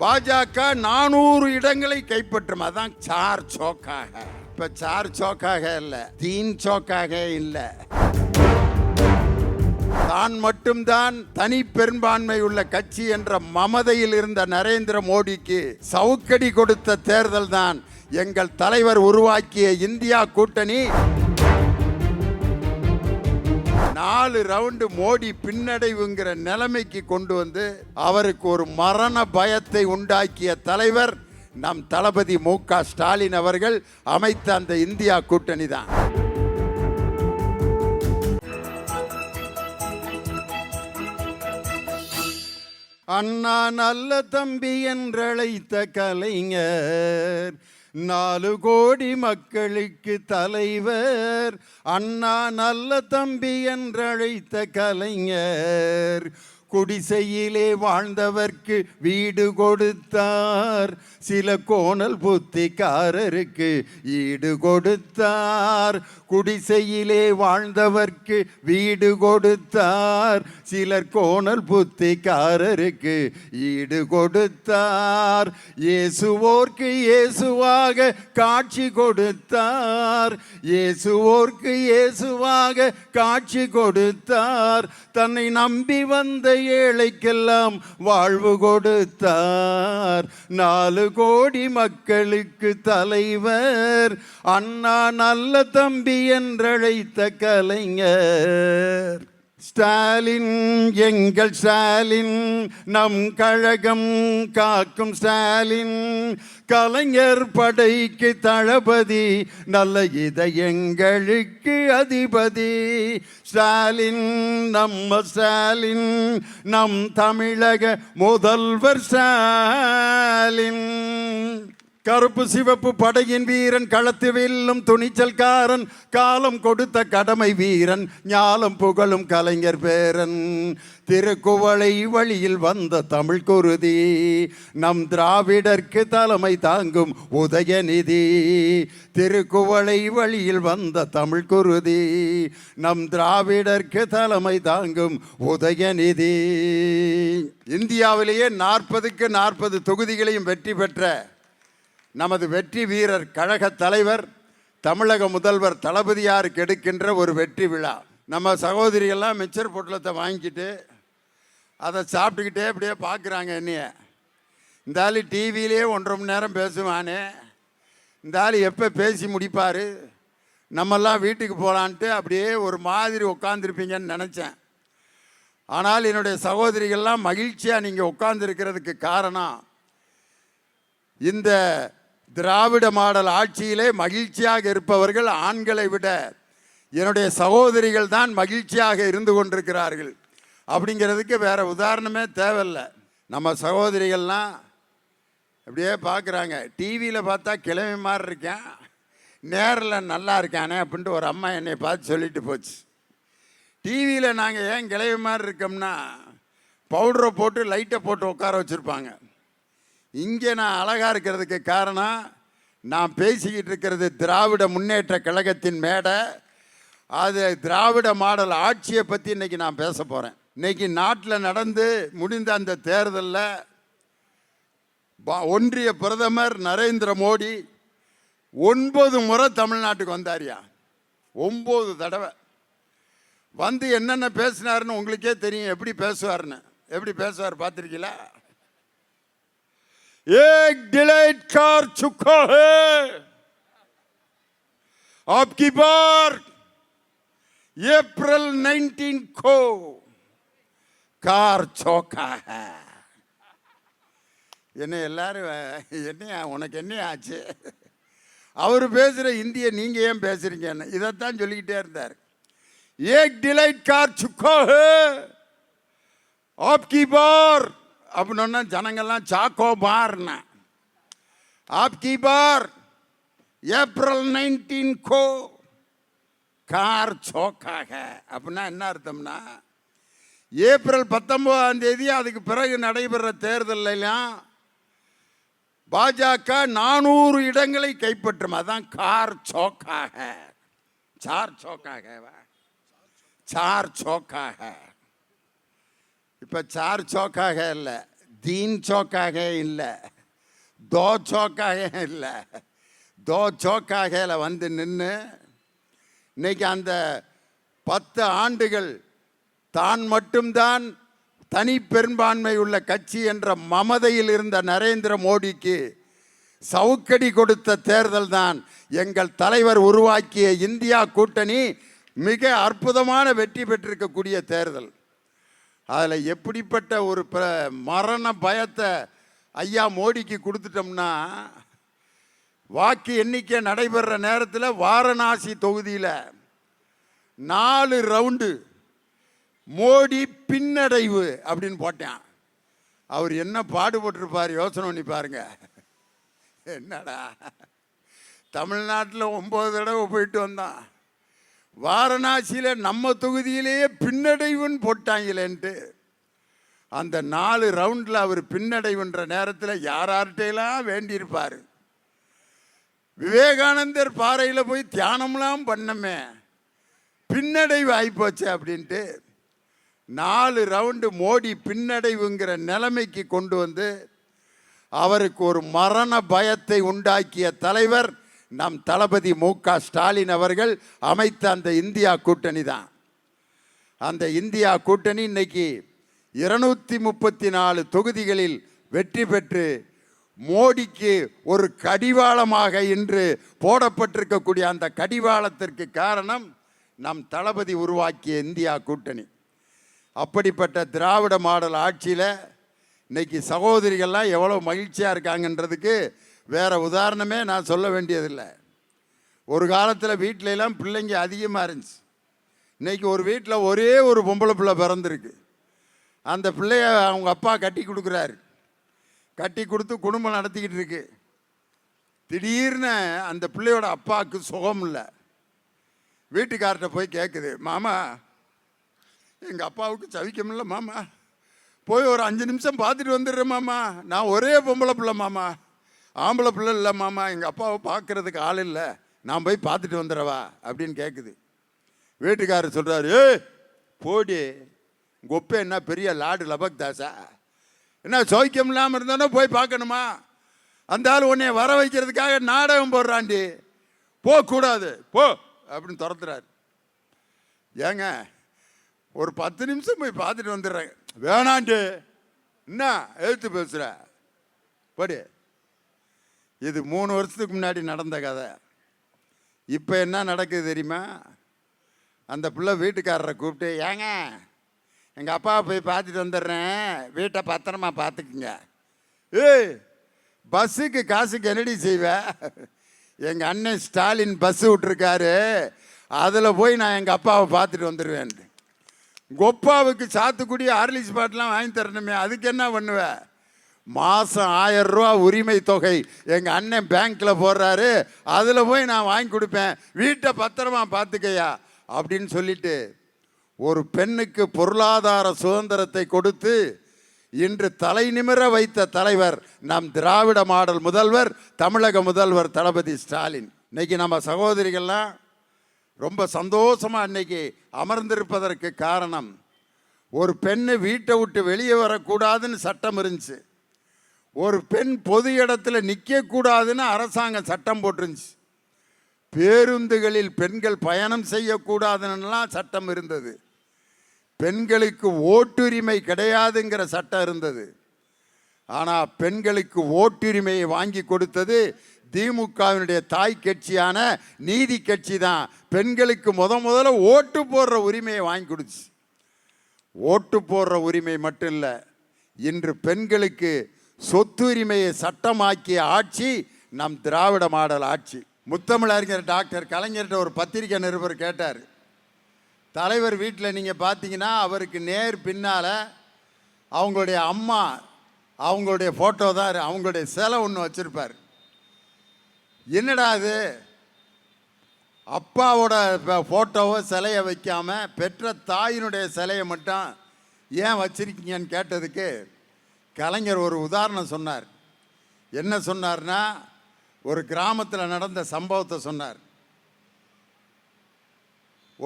பாஜக நானூறு இடங்களை கைப்பற்றும். அதான் சார் சோக்காக. இப்ப சார் சோக்காக இல்ல தீன் சோக்காக இல்ல. தான் மட்டும்தான் தனி பெரும்பான்மை உள்ள கட்சி என்ற மமதையில் இருந்த நரேந்திர மோடிக்கு சவுக்கடி கொடுத்த தேர்தல் தான் எங்கள் தலைவர் உருவாக்கிய இந்தியா கூட்டணி. நாலு ரவுண்டு மோடி பின்னடைவுங்கிற நிலைமைக்கு கொண்டு வந்து அவருக்கு ஒரு மரண பயத்தை உண்டாக்கிய தலைவர் நம் தளபதி மு க ஸ்டாலின் அவர்கள் அமைத்த அந்த இந்தியா கூட்டணி தான். அண்ணா நல்ல தம்பி என்றழைத்த கலைஞர் நாலு கோடி மக்களுக்கு தலைவர். அண்ணா நல்ல தம்பி என்றழைத்த கலைஞர். குடிசையிலே வாழ்ந்தவர்க்கு வீடு கொடுத்தார். சில கோணல் புத்திக்காரருக்கு ஈடு கொடுத்தார். குடிசையிலே வாழ்ந்தவர்க்கு வீடு கொடுத்தார். சிலர் கோணல் புத்திக்காரருக்கு ஈடு கொடுத்தார். இயேசுவோர்க்கு இயேசுவாக காட்சி கொடுத்தார். இயேசுவோர்க்கு இயேசுவாக காட்சி கொடுத்தார். தன்னை நம்பி வந்த ஏழைக்கெல்லாம் வாழ்வு கொடுத்தார். நாலு கோடி மக்களுக்கு தலைவர். அண்ணா நல்ல தம்பி என்றழைத்த கலைஞர். ஸ்டாலின் எங்கள் ஸ்டாலின் நம் கழகம் காக்கும் ஸ்டாலின். கலைஞர் படைக்கு தளபதி நல்ல இதயங்களுக்கு அதிபதி. ஸ்டாலின் நம்ம ஸ்டாலின் நம் தமிழக முதல்வர் ஸ்டாலின். கருப்பு சிவப்பு படையின் வீரன் களத்து வெல்லும் துணிச்சல்காரன் காலம் கொடுத்த கடமை வீரன் ஞாலம் புகழும் கலைஞர் பேரன். திருக்குவளை வழியில் வந்த தமிழ் குருதி நம் திராவிடர்க்கு தலைமை தாங்கும் உதயநிதி திருக்குவளை வழியில் வந்த தமிழ் குருதி நம் திராவிடர்க்கு தலைமை தாங்கும் உதயநிதி இந்தியாவிலேயே நாற்பதுக்கு நாற்பது தொகுதிகளையும் வெற்றி பெற்ற நமது வெற்றி வீரர் கழக தலைவர் தமிழக முதல்வர் தளபதியாருக்கு எடுக்கின்ற ஒரு வெற்றி விழா. நம்ம சகோதரிகள்லாம் மிச்சர் பொட்டலத்தை வாங்கிக்கிட்டு அதை சாப்பிட்டுக்கிட்டே அப்படியே பார்க்குறாங்க என்னைய. இந்த ஆள் டிவியிலே ஒன்றரை மணி நேரம் பேசுவானே. இந்த ஆள் எப்போ பேசி முடிப்பார்? நம்மெல்லாம் வீட்டுக்கு போகலான்ட்டு அப்படியே ஒரு மாதிரி உட்காந்துருப்பீங்கன்னு நினச்சேன். ஆனால் என்னுடைய சகோதரிகள்லாம் மகிழ்ச்சியாக நீங்கள் உட்காந்துருக்கிறதுக்கு காரணம் இந்த திராவிட மாடல் ஆட்சியிலே மகிழ்ச்சியாக இருப்பவர்கள் ஆண்களை விட என்னுடைய சகோதரிகள் தான் மகிழ்ச்சியாக இருந்து கொண்டிருக்கிறார்கள். அப்படிங்கிறதுக்கு வேறு உதாரணமே தேவையில்லை. நம்ம சகோதரிகள்லாம் அப்படியே பார்க்குறாங்க. டிவியில் பார்த்தா கிளம்பி மாதிரி இருக்கேன். நேரில் நல்லா இருக்கானே அப்படின்ட்டு ஒரு அம்மா என்னை பார்த்து சொல்லிட்டு போச்சு. டிவியில் நாங்கள் ஏன் கிளவி மாதிரி இருக்கோம்னா பவுடரை போட்டு லைட்டை போட்டு உட்கார வச்சுருப்பாங்க. இங்கே நான் அழகாக இருக்கிறதுக்கு காரணம் நான் பேசிக்கிட்டு இருக்கிறது திராவிட முன்னேற்ற கழகத்தின் மேடை. அது திராவிட மாடல் ஆட்சியை பற்றி இன்றைக்கி நான் பேச போகிறேன் இன்றைக்கி நாட்டில் நடந்து முடிந்த அந்த தேர்தலில் ஒன்றிய பிரதமர் நரேந்திர மோடி ஒன்பது முறை தமிழ்நாட்டுக்கு வந்தாரியா? ஒம்பது தடவை. வந்து என்னென்ன பேசினாருன்னு உங்களுக்கே தெரியும் எப்படி பேசுவார்னு எப்படி பேசுவார் பார்த்துருக்கீங்களா? एक डिलाइट कार चुका है आपकी बार अप्रैल 19 को कार चौका है என்ன எல்லாரும் என்ன உனக்கு என்ன ஆச்சு அவர் பேசுகிற இந்திய நீங்கள் ஏன் பேசுறீங்கன்னு இதைத்தான் சொல்லிக்கிட்டே இருந்தார் ஏக் டிலைட் கார் சுக்கோ ஹே ஆப்கி பார் அப்படின்னா ஜனங்கள்லாம் சாக்கோ பார்னா ஆப்கி பார் ஏப்ரல் நைன்டீன் கோ கார் சோக்காக. அப்படின்னா என்ன அர்த்தம்னா ஏப்ரல் பத்தொன்பதாம் தேதி அதுக்கு பிறகு நடைபெற தேர்தலெல்லாம் பாஜக நானூறு இடங்களை கைப்பற்றும். அதான் கார் சோக்காக. சார் சோக்காகவா? சார் சோக்காக. இப்போ சார் சோக்காக இல்லை தீன் சோக்காக இல்லை தோ சோக்காக இல்லை தோ சோக்காக வந்து நின்று இன்னைக்கு அந்த பத்து ஆண்டுகள் தான் மட்டும்தான் தனி பெரும்பான்மை உள்ள கட்சி என்ற மமதையில் இருந்த நரேந்திர மோடிக்கு சவுக்கடி கொடுத்த தேர்தல் தான் எங்கள் தலைவர் உருவாக்கிய இந்தியா கூட்டணி மிக அற்புதமான வெற்றி பெற்றிருக்கக்கூடிய தேர்தல். அதில் எப்படிப்பட்ட ஒரு ப மரண பயத்தை ஐயா மோடிக்கு கொடுத்துட்டோம்னா வாக்கு எண்ணிக்கை நடைபெற நேரத்தில் வாரணாசி தொகுதியில் நாலு ரவுண்டு மோடி பின்னடைவு அப்படின்னு போட்டேன். அவர் என்ன பாடுபட்டிருப்பார் யோசனை பண்ணி பாருங்க. என்னடா? தமிழ்நாட்டில் ஒம்பது தடவை போயிட்டு வந்தான். வாரணாசியில் நம்ம தொகுதியிலேயே பின்னடைவுன்னு போட்டாங்களேன்ட்டு. அந்த நாலு ரவுண்டில் அவர் பின்னடைவுன்ற நேரத்தில் யார்கிட்டையெல்லாம் வேண்டியிருப்பார்? விவேகானந்தர் பாறையில் போய் தியானம்லாம் பண்ணமே. பின்னடைவு ஆகிப்போச்சு அப்படின்ட்டு நாலு ரவுண்டு மோடி பின்னடைவுங்கிற நிலைமைக்கு கொண்டு வந்து அவருக்கு ஒரு மரண பயத்தை உண்டாக்கிய தலைவர் நம் தளபதி மு க ஸ்டாலின் அவர்கள் அமைத்த அந்த இந்தியா கூட்டணி தான். அந்த இந்தியா கூட்டணி இன்னைக்கு இருநூத்தி முப்பத்தி நாலு தொகுதிகளில் வெற்றி பெற்று மோடிக்கு ஒரு கடிவாளமாக இன்று போடப்பட்டிருக்கக்கூடிய அந்த கடிவாளத்திற்கு காரணம் நம் தளபதி உருவாக்கிய இந்தியா கூட்டணி. அப்படிப்பட்ட திராவிட மாடல் ஆட்சியில் இன்னைக்கு சகோதரிகள்லாம் எவ்வளோ மகிழ்ச்சியாக இருக்காங்கன்றதுக்கு வேறு உதாரணமே நான் சொல்ல வேண்டியதில்லை. ஒரு காலத்தில் வீட்டில எல்லாம் பிள்ளைங்க அதிகமாக இருந்துச்சு. இன்றைக்கி ஒரு வீட்டில் ஒரே ஒரு பொம்பளை பிள்ளை பிறந்திருக்கு. அந்த பிள்ளைய அவங்க அப்பா கட்டி கொடுக்குறாரு. கட்டி கொடுத்து குடும்பம் நடத்திக்கிட்டு இருக்கு. திடீர்னு அந்த பிள்ளையோட அப்பாவுக்கு சுகம் இல்லை. வீட்டுக்கார்ட்ட போய் கேட்குது மாமா எங்கள் அப்பாவுக்கு சவிக்கமில்ல மாமா. போய் ஒரு அஞ்சு நிமிஷம் பார்த்துட்டு வந்துடுறேன் மாமா. நான் ஒரே பொம்பளை பிள்ளை மாமா. ஆம்பளை பிள்ளை இல்லை மாமா எங்கள் அப்பாவை பார்க்கறதுக்கு ஆள் இல்லை. நான் போய் பார்த்துட்டு வந்துடுறவா அப்படின்னு கேட்குது வீட்டுக்காரர் சொல்கிறாரு போடி கொப்பை என்ன பெரிய லாடு லபக் தாசா என்ன சௌக்கியம் இல்லாமல் இருந்தானோ போய் பார்க்கணுமா? அந்த ஆள் உன்னை வர வைக்கிறதுக்காக நாடகம் போடுறாண்டி போகக்கூடாது போ அப்படின்னு துரத்துறாரு. ஏங்க ஒரு பத்து நிமிஷம் போய் பார்த்துட்டு வந்துடுறேன். வேணாண்டு என்ன எழுத்து பேசுகிற படி. இது மூணு வருஷத்துக்கு முன்னாடி நடந்த கதை. இப்போ என்ன நடக்குது தெரியுமா? அந்த பிள்ளை வீட்டுக்காரரை கூப்பிட்டு ஏங்க எங்கள் அப்பாவை போய் பார்த்துட்டு வந்துடுறேன். வீட்டை பத்திரமா பார்த்துக்குங்க. ஏய் பஸ்ஸுக்கு காசுக்கு என்னடி செய்வ? எங்கள் அண்ணன் ஸ்டாலின் பஸ்ஸு விட்ருக்காரு அதில் போய் நான் எங்கள் அப்பாவை பார்த்துட்டு வந்துடுவேன் கொப்பாவுக்கு சாத்துக்குடி ஆர்லிஸ் பாட்டெலாம் வாங்கி தரணுமே அதுக்கு என்ன பண்ணுவேன் மாதம் ஆயிரம் ரூபா உரிமை தொகை. எங்கள் அண்ணன் பேங்க்கில் போடுறாரு அதில் போய் நான் வாங்கி கொடுப்பேன். வீட்டை பத்திரமா பார்த்துக்கையா அப்படின்னு சொல்லிட்டு ஒரு பெண்ணுக்கு பொருளாதார சுதந்திரத்தை கொடுத்து இன்று தலை நிமிர வைத்த தலைவர் நம் திராவிட மாடல் முதல்வர் தமிழக முதல்வர் தளபதி ஸ்டாலின். இன்னைக்கு நம்ம சகோதரிகள்லாம் ரொம்ப சந்தோஷமாக இன்னைக்கு அமர்ந்திருப்பதற்கு காரணம் ஒரு பெண்ணு வீட்டை விட்டு வெளியே வரக்கூடாதுன்னு சட்டம் இருந்துச்சு. ஒரு பெண் பொது இடத்துல நிற்கக்கூடாதுன்னு அரசாங்கம் சட்டம் போட்டிருந்துச்சு. பேருந்துகளில் பெண்கள் பயணம் செய்யக்கூடாதுன்னுலாம் சட்டம் இருந்தது. பெண்களுக்கு ஓட்டுரிமை கிடையாதுங்கிற சட்டம் இருந்தது. ஆனால் பெண்களுக்கு ஓட்டுரிமையை வாங்கி கொடுத்தது திமுகவினுடைய தாய் கட்சியான நீதி கட்சி தான். பெண்களுக்கு முத முதல்ல ஓட்டு போடுற உரிமையை வாங்கி கொடுச்சு ஓட்டு போடுற உரிமை மட்டும் இல்லை இன்று பெண்களுக்கு சொத்துரிமையை சட்டமாக்கிய ஆட்சி நம் திராவிட மாடல் ஆட்சி. முத்தமிழறிஞர் டாக்டர் கலைஞர்கிட்ட ஒரு பத்திரிகை நிருபர் கேட்டார். தலைவர் வீட்டில் நீங்கள் பார்த்தீங்கன்னா அவருக்கு நேர் பின்னால் அவங்களுடைய அம்மா அவங்களுடைய ஃபோட்டோ தான் அவங்களுடைய சிலை ஒன்று வச்சுருப்பார். என்னடா அது? அப்பாவோட ஃபோட்டோவை சிலையை வைக்காமல் பெற்ற தாயினுடைய சிலையை மட்டும் ஏன் வச்சுருக்கீங்கன்னு கேட்டதுக்கு கலைஞர் ஒரு உதாரணம் சொன்னார். என்ன சொன்னார்னா ஒரு கிராமத்தில் நடந்த சம்பவத்தை சொன்னார்.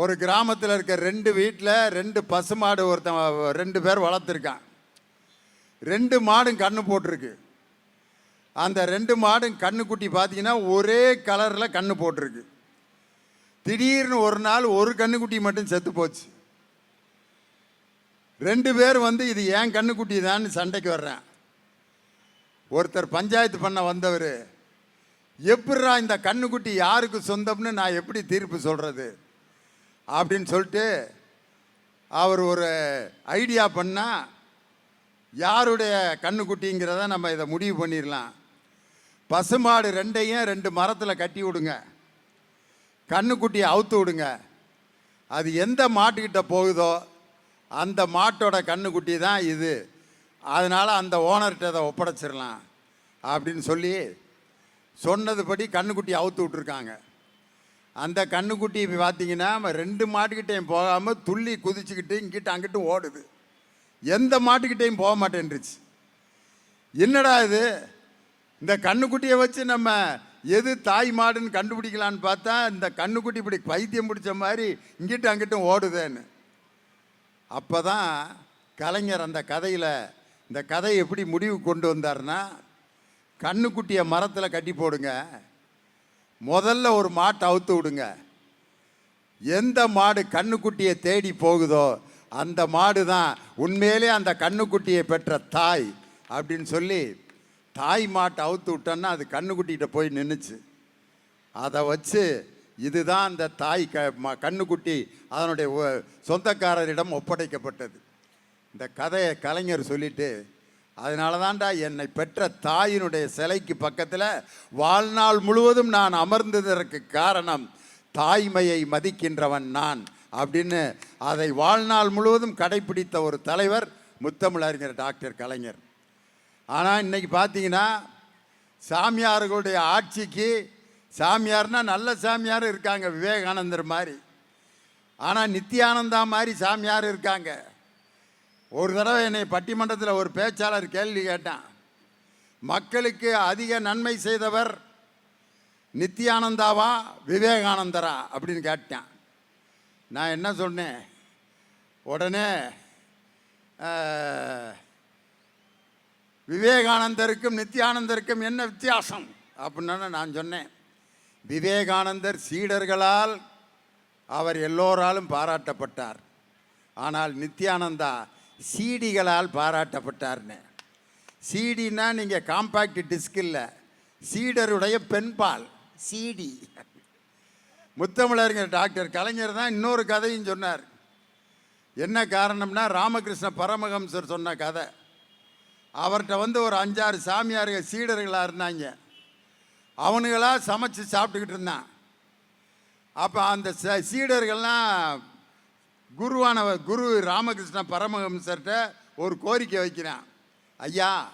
ஒரு கிராமத்தில் இருக்க ரெண்டு வீட்டில் ரெண்டு பசுமாடு ஒருத்தன் ரெண்டு பேர் வளர்த்துருக்கான். ரெண்டு மாடும் கண்ணு போட்டிருக்கு. அந்த ரெண்டு மாடும் கண்ணுக்குட்டி பார்த்தீங்கன்னா ஒரே கலரில் கண்ணு போட்டிருக்கு. திடீர்னு ஒரு நாள் ஒரு கண்ணுக்குட்டி மட்டும் செத்து போச்சு. ரெண்டு பேர் வந்து இது ஏன் கண்ணுக்குட்டி தான் சண்டைக்கு வர்றேன். ஒருத்தர் பஞ்சாயத்து பண்ண வந்தவர் எப்படிரா இந்த கண்ணுக்குட்டி யாருக்கு சொந்தம்னு நான் எப்படி தீர்ப்பு சொல்கிறது அப்படின்னு சொல்லிட்டு அவர் ஒரு ஐடியா பண்ணால் யாருடைய கண்ணுக்குட்டிங்கிறத நம்ம இதை முடிவு பண்ணிடலாம். பசுமாடு ரெண்டையும் ரெண்டு மரத்தில் கட்டி விடுங்க. கண்ணுக்குட்டியை அவுத்து விடுங்க. அது எந்த மாட்டுக்கிட்ட போகுதோ அந்த மாட்டோட கண்ணுக்குட்டி தான் இது. அதனால் அந்த ஓனர்கிட்ட அதை ஒப்படைச்சிடலாம் அப்படின்னு சொல்லி சொன்னதுபடி கண்ணுக்குட்டி அவுத்து விட்ருக்காங்க அந்த கண்ணுக்குட்டி இப்போ பார்த்தீங்கன்னா ரெண்டு மாட்டுக்கிட்டையும் போகாமல் துள்ளி குதிச்சுக்கிட்டு இங்கிட்ட அங்கிட்டு ஓடுது. எந்த மாட்டுக்கிட்டையும் போக மாட்டேன்ருச்சு என்னடா இது? இந்த கண்ணுக்குட்டியை வச்சு நம்ம எது தாய் மாடுன்னு கண்டுபிடிக்கலான்னு பார்த்தா இந்த கண்ணுக்குட்டி இப்படி பைத்தியம் பிடிச்ச மாதிரி இங்கிட்டு அங்கிட்டும் ஓடுதேன்னு. அப்போ தான் கலைஞர் அந்த கதையில் இந்த கதையை எப்படி முடிவு கொண்டு வந்தார்னா கண்ணுக்குட்டியை மரத்தில் கட்டி போடுங்க. முதல்ல ஒரு மாட்டை அவுத்து விடுங்க. எந்த மாடு கண்ணுக்குட்டியை தேடி போகுதோ அந்த மாடு தான் உண்மையிலே அந்த கண்ணுக்குட்டியை பெற்ற தாய் அப்படின்னு சொல்லி தாய் மாட்டை அவுத்து விட்டோன்னா அது கண்ணுக்குட்டிகிட்ட போய் நின்றுச்சு அதை வச்சு இதுதான் அந்த தாய் க ம- கண்ணுக்குட்டி அதனுடைய சொந்தக்காரரிடம் ஒப்படைக்கப்பட்டது. இந்த கதையை கலைஞர் சொல்லிட்டு அதனால தான்டா என்னை பெற்ற தாயினுடைய சிலைக்கு பக்கத்தில் வாழ்நாள் முழுவதும் நான் அமர்ந்ததற்கு காரணம் தாய்மையை மதிக்கின்றவன் நான் அப்படின்னு அதை வாழ்நாள் முழுவதும் கடைபிடித்த ஒரு தலைவர் முத்தமிழறிஞர் டாக்டர் கலைஞர். ஆனால் இன்னைக்கு பார்த்தீங்கன்னா சாமியார்களுடைய ஆட்சிக்கு சாமியார்னால் நல்ல சாமியார் இருக்காங்க விவேகானந்தர் மாதிரி. ஆனால் நித்யானந்தா மாதிரி சாமியார் இருக்காங்க. ஒரு தடவை என்னை பட்டிமன்றத்தில் ஒரு பேச்சாளர் கேள்வி கேட்டான். மக்களுக்கு அதிக நன்மை செய்தவர் நித்யானந்தாவா விவேகானந்தரா அப்படின்னு கேட்டான். நான் என்ன சொன்னேன்? உடனே விவேகானந்தருக்கும் நித்யானந்தருக்கும் என்ன வித்தியாசம்? அப்படின்னு நான் சொன்னேன். விவேகானந்தர் சீடர்களால் அவர் எல்லோராலும் பாராட்டப்பட்டார். ஆனால் நித்யானந்தா சீடிகளால் பாராட்டப்பட்டார்னு. சீடினா நீங்கள் காம்பேக்ட் டிஸ்க் இல்லை. சீடருடைய பெண்பால். சீடி. முத்தமிழறிஞர் டாக்டர் கலைஞர் தான் இன்னொரு கதையும் சொன்னார். என்ன காரணம்னா ராமகிருஷ்ண பரமஹம்சர் சொன்ன கதை. அவர்கிட்ட வந்து ஒரு அஞ்சாறு சாமியார்கள் சீடர்களாக இருந்தாங்க. அவனுங்களாக சமைச்சு சாப்பிட்டுக்கிட்டு இருந்தான். அப்போ அந்த ச- சீடர்கள்லாம் குருவானவர் குரு ராமகிருஷ்ண பரமஹம்சர்கிட்ட ஒரு கோரிக்கை வைக்கிறான். ஐயா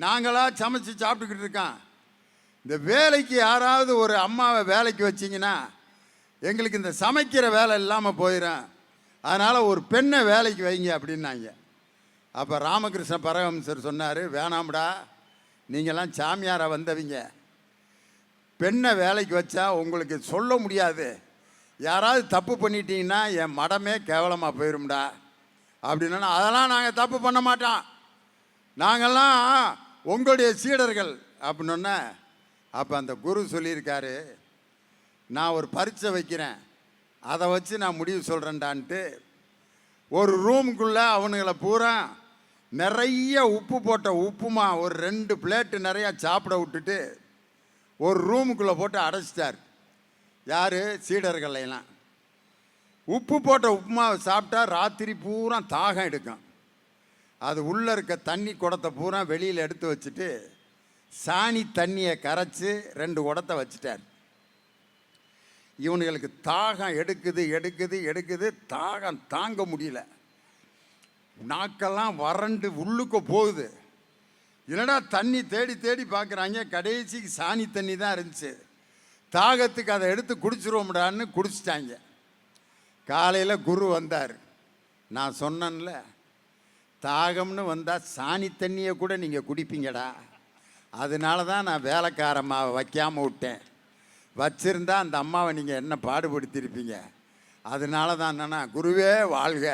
நாங்களாக சமைச்சு சாப்பிட்டுக்கிட்டு இருக்கோம். இந்த வேலைக்கு யாராவது ஒரு அம்மாவை வேலைக்கு வச்சிங்கன்னா எங்களுக்கு இந்த சமைக்கிற வேலை இல்லாமல் போயிடும் அதனால் ஒரு பெண்ணை வேலைக்கு வைங்க அப்படின்னாங்க. அப்போ ராமகிருஷ்ண பரமஹம்சர் சொன்னார் வேணாம்டா நீங்கள்லாம் சாமியாரை வந்தவங்க. பெண்ணை வேலைக்கு வச்சா உங்களுக்கு சொல்ல முடியாது. யாராவது தப்பு பண்ணிட்டீங்கன்னா என் மடமே கேவலமாக போயிரும்டா அப்படின்னா அதெல்லாம் நாங்கள் தப்பு பண்ண மாட்டோம். நாங்கள்லாம் உங்களுடைய சீடர்கள் அப்படின்னோன்னே அப்போ அந்த குரு சொல்லியிருக்காரு நான் ஒரு பரீட்சை வைக்கிறேன். அதை வச்சு நான் முடிவு சொல்கிறேன்டான்ட்டு ஒரு ரூமுக்குள்ளே அவனுங்களை பூரா நிறைய உப்பு போட்ட உப்புமா ஒரு ரெண்டு பிளேட்டு நிறையா சாப்பிட விட்டுட்டு ஒரு ரூமுக்குள்ளே போட்டு அடைச்சிட்டார். யார்? சீடர்கள் எல்லாம் உப்பு போட்ட உப்புமாவை சாப்பிட்டா ராத்திரி பூரா தாகம் எடுக்கும். அது உள்ளே இருக்க தண்ணி குடத்தை பூரா வெளியில் எடுத்து வச்சுட்டு சாணி தண்ணியை கரைச்சி ரெண்டு குடத்தை வச்சுட்டார். இவனுங்களுக்கு தாகம் எடுக்குது எடுக்குது எடுக்குது. தாகம் தாங்க முடியல. நாக்கெல்லாம் வறண்டு உள்ளுக்க போகுது. என்னடா தண்ணி தேடி தேடி பார்க்குறாங்க? கடைசிக்கு சாணி தண்ணி தான் இருந்துச்சு. தாகத்துக்கு அதை எடுத்து குடிச்சிருவோம்டான்னு குடிச்சிட்டாங்க. காலையில் குரு வந்தார். நான் சொன்னேன்ல தாகம்னு வந்தால் சாணி தண்ணியை கூட நீங்கள் குடிப்பீங்கடா. அதனால தான் நான் வேலைக்காரம்மாவை வைக்காமல் விட்டேன். வச்சிருந்தா அந்த அம்மாவை நீங்கள் என்ன பாடுபடுத்தியிருப்பீங்க அதனால தான் என்னன்னா குருவே வாழ்க.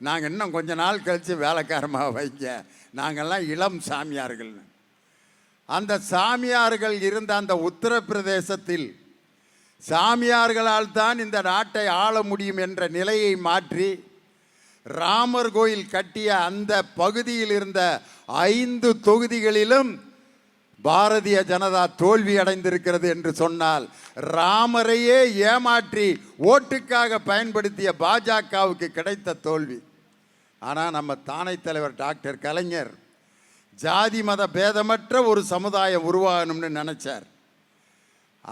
நாங்கள் இன்னும் கொஞ்ச நாள் கழித்து வேலைக்காரமாக வைங்க. நாங்கள்லாம் இளம் சாமியார்கள்னு அந்த சாமியார்கள் இருந்த அந்த உத்தரப்பிரதேசத்தில் சாமியார்களால் தான் இந்த நாட்டை ஆள முடியும் என்ற நிலையை மாற்றி ராமர் கோயில் கட்டிய அந்த பகுதியில் இருந்த ஐந்து தொகுதிகளிலும் பாரதிய ஜனதா தோல்வி அடைந்திருக்கிறது என்று சொன்னால் ராமரையே ஏமாற்றி ஓட்டுக்காக பயன்படுத்திய பாஜகவுக்கு கிடைத்த தோல்வி. ஆனால் நம்ம தானை தலைவர் டாக்டர் கலைஞர் ஜாதி மத பேதமற்ற ஒரு சமுதாயம் உருவாகணும்னு நினச்சார்.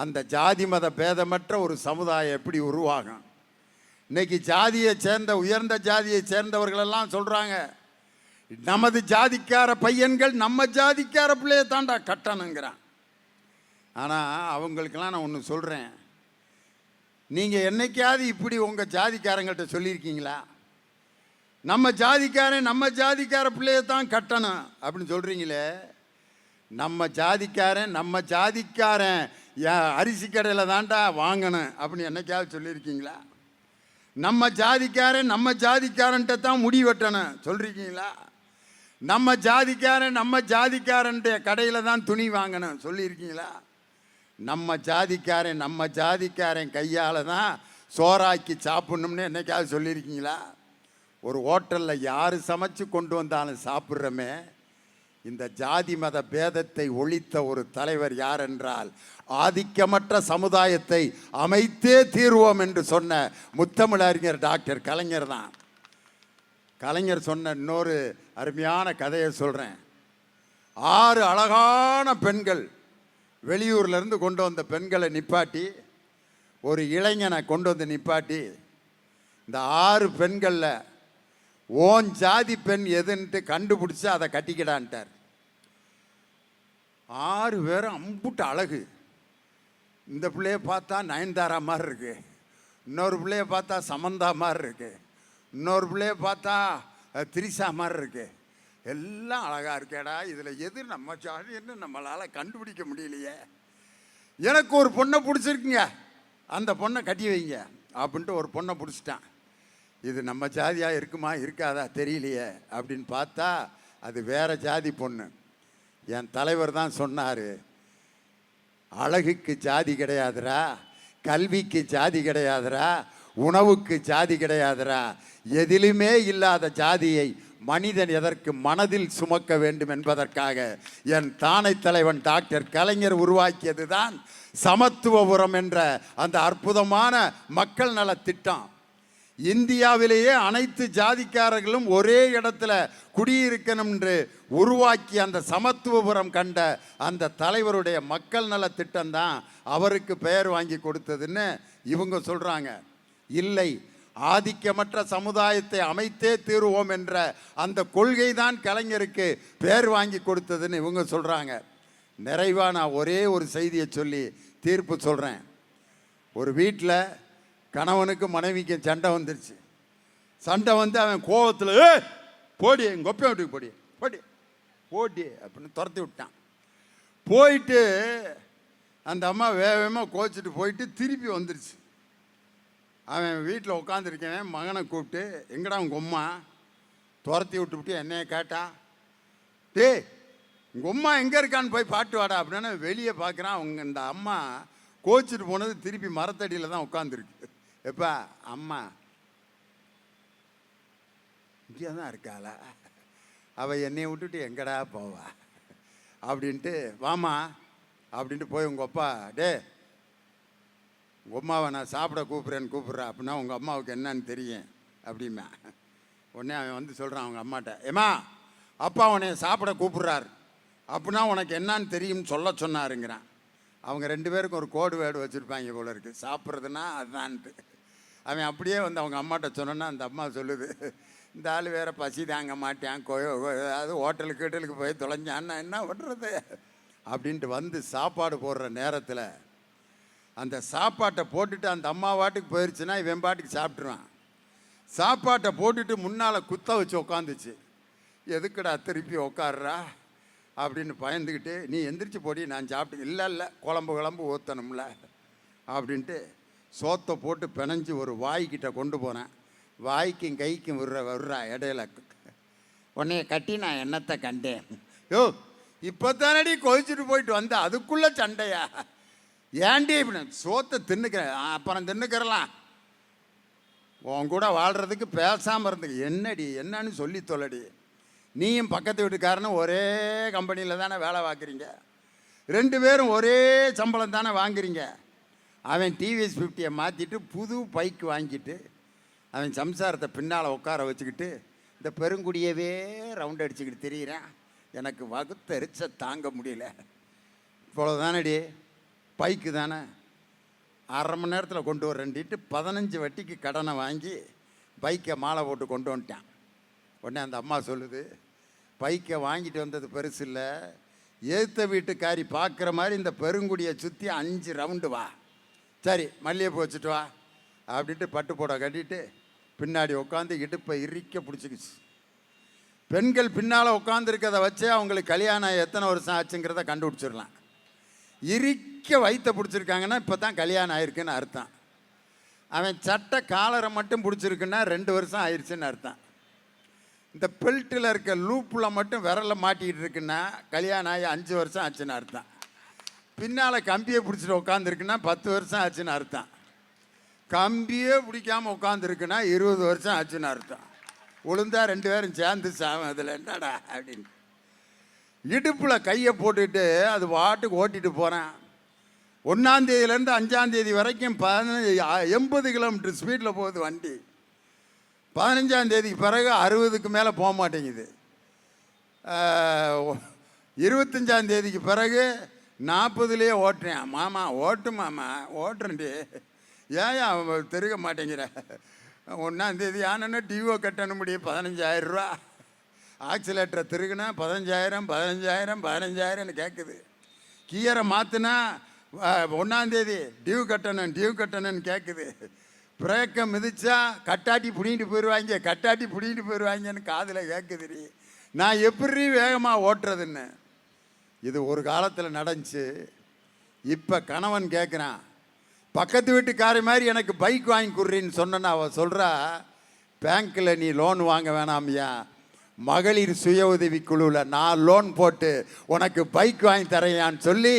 அந்த ஜாதி மத பேதமற்ற ஒரு சமுதாயம் எப்படி உருவாகும்? இன்னைக்கு ஜாதியை சேர்ந்த உயர்ந்த ஜாதியை சேர்ந்தவர்களெல்லாம் சொல்கிறாங்க நமது ஜாதிக்கார பையன்கள் நம்ம ஜாதிக்கார பிள்ளைய தாண்டா கட்டணுங்கிறான். ஆனால் அவங்களுக்கெல்லாம் நான் ஒன்று சொல்கிறேன் நீங்கள் என்னைக்காவது இப்படி உங்கள் ஜாதிக்காரங்கள்ட்ட சொல்லியிருக்கீங்களா? நம்ம ஜாதிக்காரன் நம்ம ஜாதிக்கார பிள்ளைய தான் கட்டணும். அப்படின்னு சொல்கிறீங்களே நம்ம ஜாதிக்காரன் நம்ம ஜாதிக்காரன் என் அரிசி கடையில் தாண்டா வாங்கணும் அப்படின்னு என்னைக்காவது சொல்லியிருக்கீங்களா? நம்ம ஜாதிக்காரன் நம்ம ஜாதிக்காரன்ட்ட தான் முடி வெட்டணும். சொல்லியிருக்கீங்களா நம்ம ஜாதிக்காரன் நம்ம ஜாதிக்காரன்ட்ட கடையில் தான் துணி வாங்கணும். சொல்லியிருக்கீங்களா? நம்ம ஜாதிக்காரன் நம்ம ஜாதிக்காரன் கையால் தான் சோறாக்கி சாப்பிட்ணும்னு என்னைக்காவது சொல்லியிருக்கீங்களா? ஒரு ஹோட்டலில் யார் சமைச்சு கொண்டு வந்தாலும் சாப்பிட்றோமே இந்த ஜாதி மத பேதத்தை ஒழித்த ஒரு தலைவர் யார் என்றால் ஆதிக்கமற்ற சமுதாயத்தை அமைத்தே தீர்வோம் என்று சொன்ன முத்தமிழறிஞர் டாக்டர் கலைஞர் தான். கலைஞர் சொன்ன இன்னொரு அருமையான கதையை சொல்கிறேன் ஆறு அழகான பெண்கள் வெளியூர்லேருந்து கொண்டு வந்த பெண்களை நிப்பாட்டி ஒரு இளைஞனை கொண்டு வந்து நிப்பாட்டி இந்த ஆறு பெண்களில் ஓன் ஜாதி பெண் எதுன்ட்டு கண்டுபிடிச்சி அதை கட்டிக்கிடான்ட்டார். ஆறு பேரும் அம்புட்டு அழகு. இந்த பிள்ளைய பார்த்தா நயன்தாரா மாதிரி இருக்கு. இன்னொரு பிள்ளைய பார்த்தா சமந்தா மாதிரி இருக்கு. இன்னொரு பிள்ளைய பார்த்தா திரிசா மாதிரி இருக்கு. எல்லாம் அழகாக இருக்கேடா. இதில் எது நம்ம ஜாதின்னு நம்மளால் கண்டுபிடிக்க முடியலையே. எனக்கு ஒரு பொண்ணை பிடிச்சிருக்குங்க. அந்த பொண்ணை கட்டி வைங்க. அப்படின்ட்டு ஒரு பொண்ணை பிடிச்சிட்டான். இது நம்ம ஜாதியாக இருக்குமா இருக்காதா தெரியலையே அப்படின்னு பார்த்தா அது வேற ஜாதி பொண்ணு. என் தலைவர் தான் சொன்னார் அழகுக்கு ஜாதி கிடையாதுரா கல்விக்கு ஜாதி கிடையாதுரா உணவுக்கு ஜாதி கிடையாதுரா எதிலுமே இல்லாத ஜாதியை மனிதன் எதற்கு மனதில் சுமக்க வேண்டும் என்பதற்காக என் தானை தலைவன் டாக்டர் கலைஞர் உருவாக்கியது தான் சமத்துவபுரம் என்ற அந்த அற்புதமான மக்கள் நல திட்டம். இந்தியாவிலேயே அனைத்து ஜாதிக்காரர்களும் ஒரே இடத்துல குடியிருக்கணும் என்று உருவாக்கி அந்த சமத்துவபுரம் கண்ட அந்த தலைவருடைய மக்கள் நல திட்டம் தான் அவருக்கு பெயர் வாங்கி கொடுத்ததுன்னு இவங்க சொல்கிறாங்க இல்லை ஆதிக்கமற்ற சமுதாயத்தை அமைத்தே தீருவோம் என்ற அந்த கொள்கை தான் கலைஞருக்கு பெயர் வாங்கி கொடுத்ததுன்னு இவங்க சொல்கிறாங்க நிறைவாக நான் ஒரே ஒரு செய்தியை சொல்லி தீர்ப்பு சொல்கிறேன் ஒரு வீட்டில் கணவனுக்கு மனைவிக்கு சண்டை வந்துருச்சு. சண்டை வந்து அவன் கோவத்தில் ஏ போடி எங்கள் ஒப்பை வீட்டுக்கு போடி போடி போடி அப்படின்னு துரத்தி விட்டான். போயிட்டு அந்த அம்மா வேகமாக கோச்சிட்டு போயிட்டு திருப்பி வந்துருச்சு. அவன் வீட்டில் உட்காந்துருக்கவன் மகனை கூப்பிட்டு எங்கடா உங்கள் அம்மா? துரத்தி விட்டுவிட்டு என்னைய கேட்டா டே உங்கள் அம்மா எங்கே இருக்கான்னு போய் பாட்டு வாடா அப்படின்னு வெளியே பார்க்குறான் அவங்க இந்த அம்மா கோச்சிட்டு போனது திருப்பி மரத்தடியில் தான் உட்காந்துருக்கு எப்பா அம்மா. இங்கே தான் இருக்காளா? அவள் என்னை விட்டுட்டு எங்கடா போவா? அப்படின்ட்டு வாமா அப்படின்ட்டு போய் உங்கள் அப்பா டே உங்கள் அம்மாவை நான் சாப்பிட கூப்பிட்றேன்னு கூப்பிட்றேன் அப்படின்னா உங்கள் அம்மாவுக்கு என்னன்னு தெரியும் அப்படிமா உடனே அவன் வந்து சொல்கிறான் அவங்க அம்மாட்ட ஏமா அப்பா உன்னை சாப்பிட கூப்பிட்றாரு அப்படின்னா உனக்கு என்னன்னு தெரியும்னு சொல்ல சொன்னாருங்கிறான். அவங்க ரெண்டு பேருக்கும் ஒரு கோடு வேடு வச்சுருப்பாங்க போல இருக்குது சாப்பிட்றதுனா அதுதான்ட்டு அவன் அப்படியே வந்து அவங்க அம்மாட்ட சொன்னோன்னா அந்த அம்மா சொல்லுது இந்த ஆள் வேற பசி தாங்க மாட்டான் கோயோ அதாவது ஹோட்டலுக்கு கீட்டலுக்கு போய் தொலைஞ்சான்னா என்ன பண்ணுறது அப்படின்ட்டு வந்து சாப்பாடு போடுற நேரத்தில் அந்த சாப்பாட்டை போட்டுட்டு அந்த அம்மா வாட்டுக்கு போயிடுச்சுன்னா இவன் பாட்டுக்கு சாப்பிட்ருவான் சாப்பாட்டை போட்டுட்டு முன்னால் குத்த வச்சு உக்காந்துச்சு. எதுக்குடா திருப்பி உக்காடுறா அப்படின்னு பயந்துக்கிட்டு நீ எந்திரிச்சு போடி நான் சாப்பிட்டு இல்லை இல்லை குழம்பு குழம்பு ஊற்றணும்ல அப்படின்ட்டு சோத்தை போட்டு பிணைஞ்சு ஒரு வாய்க்கிட்ட கொண்டு போனேன். வாய்க்கும் கைக்கும் விடுற விடுறா இடையில உன்னைய கட்டி நான் என்னத்தை கண்டேன். யோ இப்போ தானடி கொதிச்சுட்டு போயிட்டு வந்த? அதுக்குள்ளே சண்டையா? ஏன்டி இப்படி சோத்தை தின்னுக்கிறேன் அப்புறம் தின்னுக்கிறலாம். உன் கூட வாழ்கிறதுக்கு பேசாமல் இருந்துக்கு. என்னடி என்னன்னு சொல்லி தொல்லடி நீயும் பக்கத்து வீட்டுக்காரனும் ஒரே கம்பெனியில் தானே வேலை பார்க்குறீங்க? ரெண்டு பேரும் ஒரே சம்பளம் தானே வாங்குறீங்க? அவன் டிவிஎஸ் ஃபிஃப்டியை மாற்றிட்டு புது பைக் வாங்கிட்டு அவன் சம்சாரத்தை பின்னால் உட்கார வச்சுக்கிட்டு இந்த பெருங்குடியவே ரவுண்ட் அடிச்சுக்கிட்டு திரியிறான். எனக்கு வகுத்தரிச்ச தாங்க முடியல. இவ்வளோதானடி பைக்கு தானே. அரை மணி நேரத்தில் கொண்டு வரண்டிட்டு பதினஞ்சு வட்டிக்கு கடனை வாங்கி பைக்கை மாலை போட்டு கொண்டு வந்துட்டான். உடனே அந்த அம்மா சொல்லுது பைக்கை வாங்கிட்டு வந்தது பெருசு இல்லை ஏத்த வீட்டுக்காரி பார்க்குற மாதிரி இந்த பெருங்குடியை சுற்றி அஞ்சு ரவுண்டு வா. சரி மல்லிகைப்பூ வச்சுட்டு வா. அப்படின்ட்டு பட்டு போட கட்டிட்டு பின்னாடி உட்காந்து இடுப்பை இறுக்க பிடிச்சிக்கிச்சு. பெண்கள் பின்னால் உட்காந்துருக்கதை வச்சே அவங்களுக்கு கல்யாணம் எத்தனை வருஷம் ஆச்சுங்கிறத கண்டுபிடிச்சிடலாம். இறுக்க வயிற்ற பிடிச்சிருக்காங்கன்னா இப்போ தான் கல்யாணம் ஆயிருக்குன்னு அர்த்தம். அவன் சட்டை காலரை மட்டும் பிடிச்சிருக்குன்னா ரெண்டு வருஷம் ஆயிடுச்சுன்னு அர்த்தம். இந்த பெல்ட்டில் இருக்க லூப்பில் மட்டும் விரல மாட்டிக்கிட்டு இருக்குன்னா கல்யாணம் ஆகி அஞ்சு வருஷம் ஆச்சுன்னு அர்த்தம். பின்னால் கம்பியை பிடிச்சிட்டு உட்காந்துருக்குன்னா பத்து வருஷம் ஆச்சுன்னு அர்த்தம். கம்பியே பிடிக்காம உட்காந்துருக்குன்னா இருபது வருஷம் ஆச்சுன்னு அர்த்தம். உளுந்தா ரெண்டு பேரும் சேர்ந்து சாவும் அதில் என்னடா அப்படின்னு. இடுப்பில் கையை போட்டுட்டு அது வாட்டுக்கு ஓட்டிட்டு போகிறேன் ஒன்றாந்தேதியிலேருந்து அஞ்சாந்தேதி வரைக்கும் பதினஞ்சு எண்பது கிலோமீட்டர் ஸ்பீடில் போகுது வண்டி. பதினஞ்சாந்தேதிக்கு பிறகு அறுபதுக்கு மேலே போக மாட்டேங்குது. இருபத்தஞ்சாந்தேதிக்கு பிறகு நாற்பதுலேயே ஓட்டுறேன். மாமா ஓட்டு மாமா ஓட்டுறேன்டி. ஏன் அவன் தெருக மாட்டேங்கிற? ஒன்றாந்தேதி ஆனால் டிஓ கட்டணும் முடியும் பதினஞ்சாயிரம் ரூபா ஆக்சிலேட்டரை திருகுனா பதினஞ்சாயிரம் பதினஞ்சாயிரம் பதினஞ்சாயிரம்னு கேட்குது கீயரை மாற்றினா ஒன்றாந்தேதி டியூ கட்டணும் டியூ கட்டணும்னு கேட்குது பிரேக்கை மிதிச்சா கட்டாட்டி பிடிங்கிட்டு போயிடுவாங்க கட்டாட்டி பிடிங்கிட்டு போயிடுவாங்கன்னு காதில் கேட்குதுடி நான் எப்படி வேகமாக ஓட்டுறதுன்னு? இது ஒரு காலத்தில் நடந்துச்சு. இப்போ கணவன் கேட்குறான் பக்கத்து வீட்டுக்காரி மாதிரி எனக்கு பைக் வாங்கி கொடுறீன்னு சொன்னேன்னு அவள் சொல்கிறா பேங்க்கில் நீ லோன் வாங்க வேணாமியா. மகளிர் சுய உதவி குழுவில் நான் லோன் போட்டு உனக்கு பைக் வாங்கி தரையான்னு சொல்லி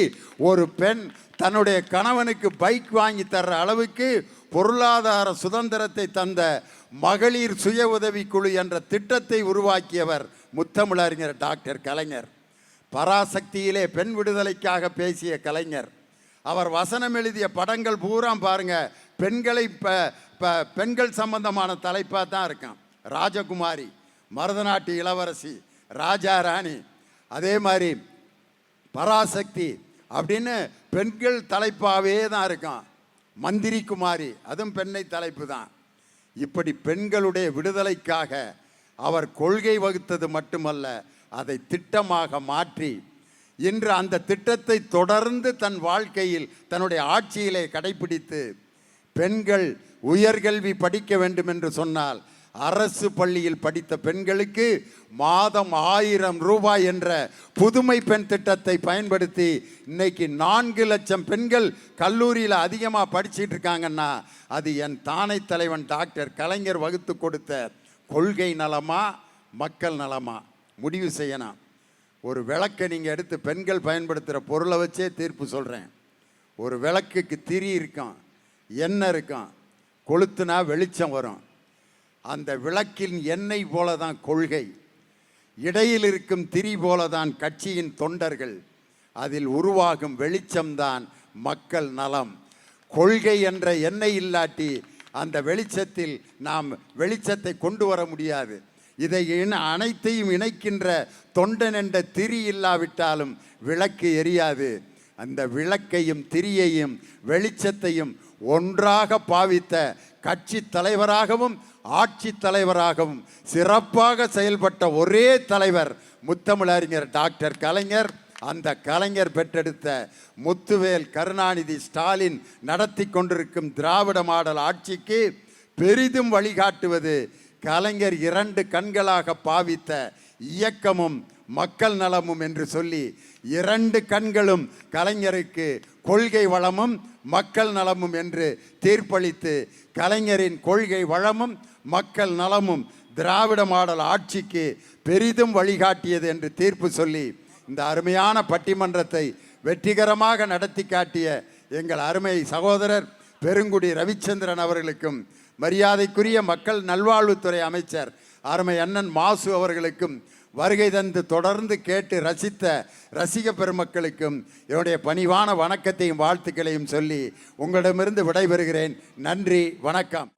ஒரு பெண் தன்னுடைய கணவனுக்கு பைக் வாங்கி தர்ற அளவுக்கு பொருளாதார சுதந்திரத்தை தந்த மகளிர் சுய உதவி குழு என்ற திட்டத்தை உருவாக்கியவர் முத்தமிழறிஞர் டாக்டர் கலைஞர். பராசக்தியிலே பெண் விடுதலைக்காக பேசிய கலைஞர். அவர் வசனம் எழுதிய படங்கள் பூரா பாருங்க. பெண்களை பெண்கள் சம்பந்தமான தலைப்பாக தான் இருக்கான். ராஜகுமாரி மருதநாட்டு இளவரசி ராஜா ராணி. அதே மாதிரி பராசக்தி அப்படின்னு பெண்கள் தலைப்பாகவே தான் இருக்கான். மந்திரி குமாரி அதுவும் பெண்ணை தலைப்பு தான். இப்படி பெண்களுடைய விடுதலைக்காக அவர் கொள்கை வகுத்தது மட்டுமல்ல அதை திட்டமாக மாற்றி இன்று அந்த திட்டத்தை தொடர்ந்து தன் வாழ்க்கையில் தன்னுடைய ஆட்சியிலே கடைபிடித்து பெண்கள் உயர்கல்வி படிக்க வேண்டும் என்று சொன்னால் அரசு பள்ளியில் படித்த பெண்களுக்கு மாதம் ஆயிரம் ரூபாய் என்ற புதுமை பெண் திட்டத்தை பயன்படுத்தி இன்னைக்கு நான்கு லட்சம் பெண்கள் கல்லூரியில் அதிகமாக படிச்சிட்டு இருக்காங்கன்னா அது என் தானை தலைவன் டாக்டர் கலைஞர் வகுத்து கொடுத்த கொள்கை நலமா மக்கள் நலமா? முடிவு செய்யணும் ஒரு விளக்கை நீங்கள் எடுத்து பெண்கள் பயன்படுத்துகிற பொருளை வச்சே தீர்ப்பு சொல்கிறேன் ஒரு விளக்குக்கு திரி இருக்கும் எண்ணெய் இருக்கும் கொளுத்துனா வெளிச்சம் வரும். அந்த விளக்கின் எண்ணெய் போல தான் கொள்கை. இடையில் இருக்கும் திரி போல தான் கட்சியின் தொண்டர்கள். அதில் உருவாகும் வெளிச்சம்தான் மக்கள் நலம். கொள்கை என்ற எண்ணெய் இல்லாட்டி அந்த வெளிச்சத்தில் நாம் வெளிச்சத்தை கொண்டு வர முடியாது. இதை அனைத்தையும் இணைக்கின்ற தொண்டன் என்ற திரி இல்லாவிட்டாலும் விளக்கு எரியாது. அந்த விளக்கையும் திரியையும் வெளிச்சத்தையும் ஒன்றாக பாவித்த கட்சி தலைவராகவும் ஆட்சி தலைவராகவும் சிறப்பாக செயல்பட்ட ஒரே தலைவர் முத்தமிழறிஞர் டாக்டர் கலைஞர். அந்த கலைஞர் பெற்றெடுத்த முத்துவேல் கருணாநிதி ஸ்டாலின் நடத்தி கொண்டிருக்கும் திராவிட மாடல் ஆட்சிக்கு பெரிதும் வழிகாட்டுவது கலைஞர் இரண்டு கண்களாக பாவித்த இயக்கமும் மக்கள் நலமும் என்று சொல்லி இரண்டு கண்களும் கலைஞருக்கு கொள்கை வளமும் மக்கள் நலமும் என்று தீர்ப்பளித்து கலைஞரின் கொள்கை வளமும் மக்கள் நலமும் திராவிட மாடல் ஆட்சிக்கு பெரிதும் வழிகாட்டியது என்று தீர்ப்பு சொல்லி இந்த அருமையான பட்டிமன்றத்தை வெற்றிகரமாக நடத்தி காட்டிய எங்கள் அருமை சகோதரர் பெருங்குடி ரவிச்சந்திரன் அவர்களுக்கும் மரியாதைக்குரிய மக்கள் நல்வாழ்வுத்துறை அமைச்சர் அருமை அண்ணன் மாசு அவர்களுக்கும் வருகை தந்து தொடர்ந்து கேட்டு ரசித்த ரசிக பெருமக்களுக்கும் என்னுடைய பணிவான வணக்கத்தையும் வாழ்த்துக்களையும் சொல்லி உங்களிடமிருந்து விடைபெறுகிறேன். நன்றி வணக்கம்.